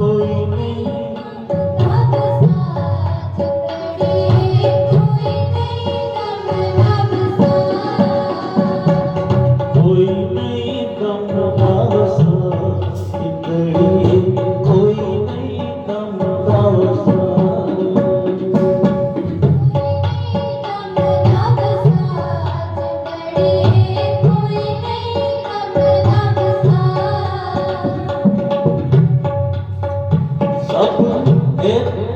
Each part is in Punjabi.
foi hết hết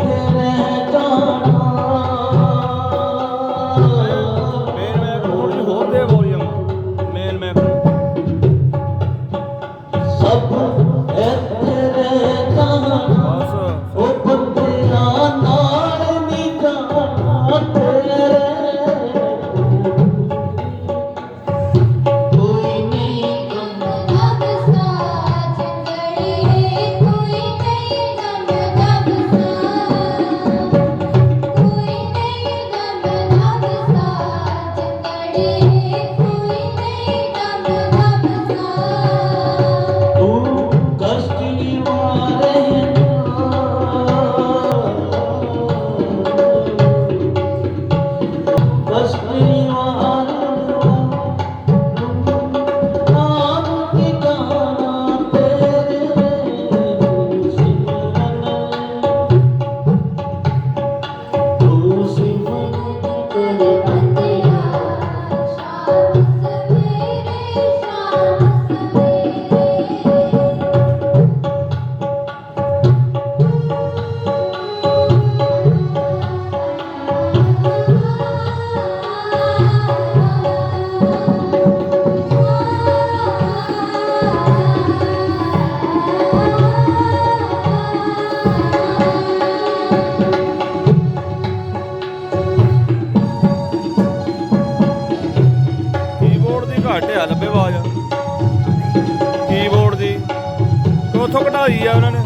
ਹੋਈ ਆ ਉਹਨਾਂ ਨੇ।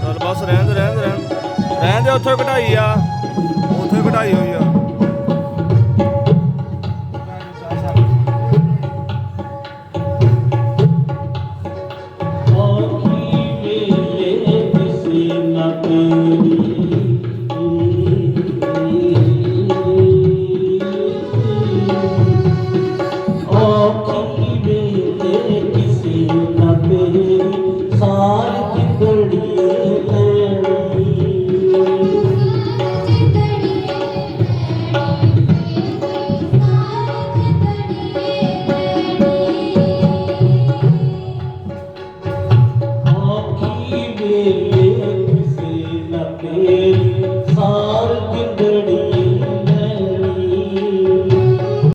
ਚਲ ਬਸ ਰਹਿਣ ਦੇ ਰਹਿਣ ਦੇ ਰਹਿਣ ਦੇ। ਉੱਥੇ ਘਟਾਈ ਆ। ਉੱਥੇ ਘਟਾਈ ਹੋਈ ਆ। ば